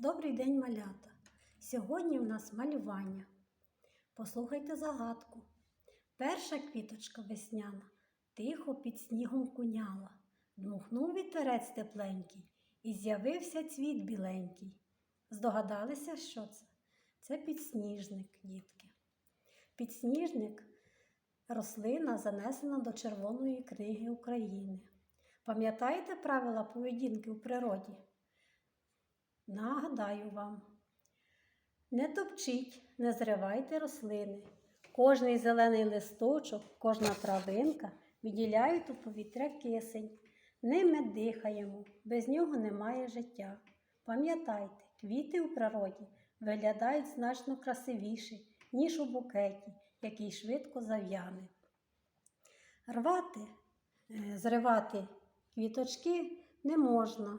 Добрий день, малята! Сьогодні в нас малювання. Послухайте загадку. Перша квіточка весняна тихо під снігом куняла. Дмухнув вітерець тепленький і з'явився цвіт біленький. Здогадалися, що це? Це підсніжник, дітки. Підсніжник рослина занесена до Червоної книги України. Пам'ятаєте правила поведінки у природі? Нагадаю вам. Не топчіть, не зривайте рослини. Кожний зелений листочок, кожна травинка відділяють у повітря кисень. Ними дихаємо, без нього немає життя. Пам'ятайте, квіти у природі виглядають значно красивіше, ніж у букеті, який швидко зав'яне. Рвати, е, зривати квіточки не можна.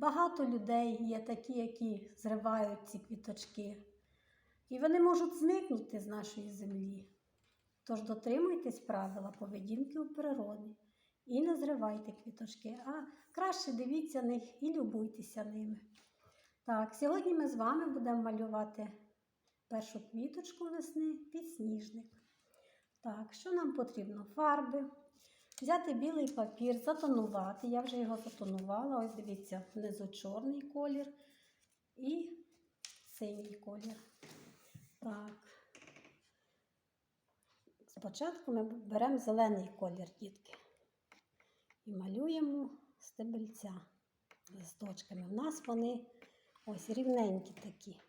Багато людей є такі, які зривають ці квіточки, і вони можуть зникнути з нашої землі. Тож дотримуйтесь правила поведінки у природі і не зривайте квіточки, а краще дивіться них і любуйтеся ними. Так, сьогодні ми з вами будемо малювати першу квіточку весни підсніжник. Так, що нам потрібно? Фарби. Взяти білий папір, затонувати. Я вже його затонувала. Ось дивіться, внизу чорний колір і синій колір. Так. Спочатку ми беремо зелений колір, дітки. І малюємо стебельця листочками. У нас вони ось рівненькі такі.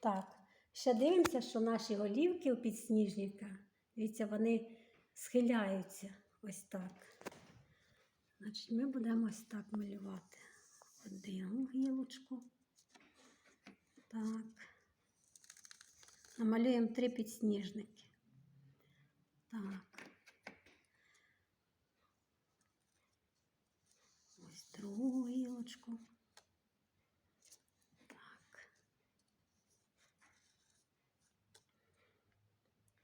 Так, ще дивимося, що наші голівки у підсніжника, дивіться, вони схиляються ось так. Значить, ми будемо ось так малювати одну гілочку. Так. Намалюємо три підсніжники. Так. Ось другу гілочку. Так.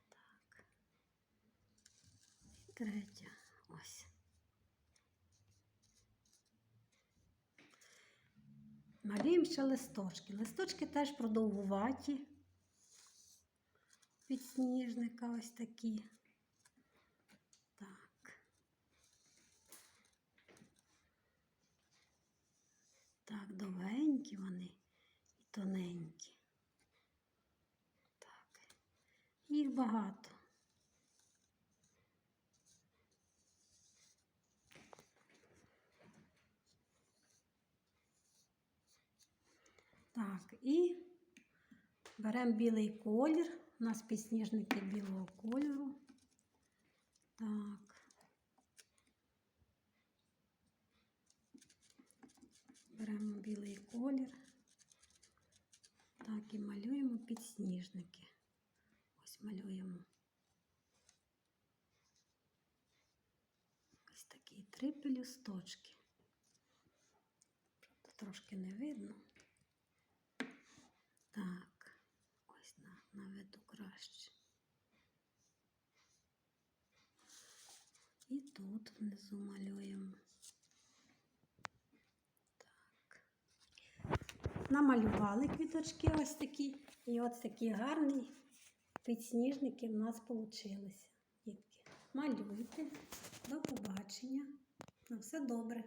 Так. І третя. Ось. Малюємо ще листочки. Листочки теж продовгуваті. Підсніжника ось такі. Так. Так, довгенькі вони і тоненькі. Так. Їх багато. Так, і беремо білий колір. У нас підсніжники білого кольору. Так. Беремо білий колір. Так, і малюємо підсніжники. Ось малюємо. Ось такі три пелюсточки. Трошки не видно. Так, ось на, наведу краще. І тут внизу малюємо. Так. Намалювали квіточки ось такі. І ось такі гарні підсніжники в нас вийшли. Дітки, малюйте. До побачення. На все добре.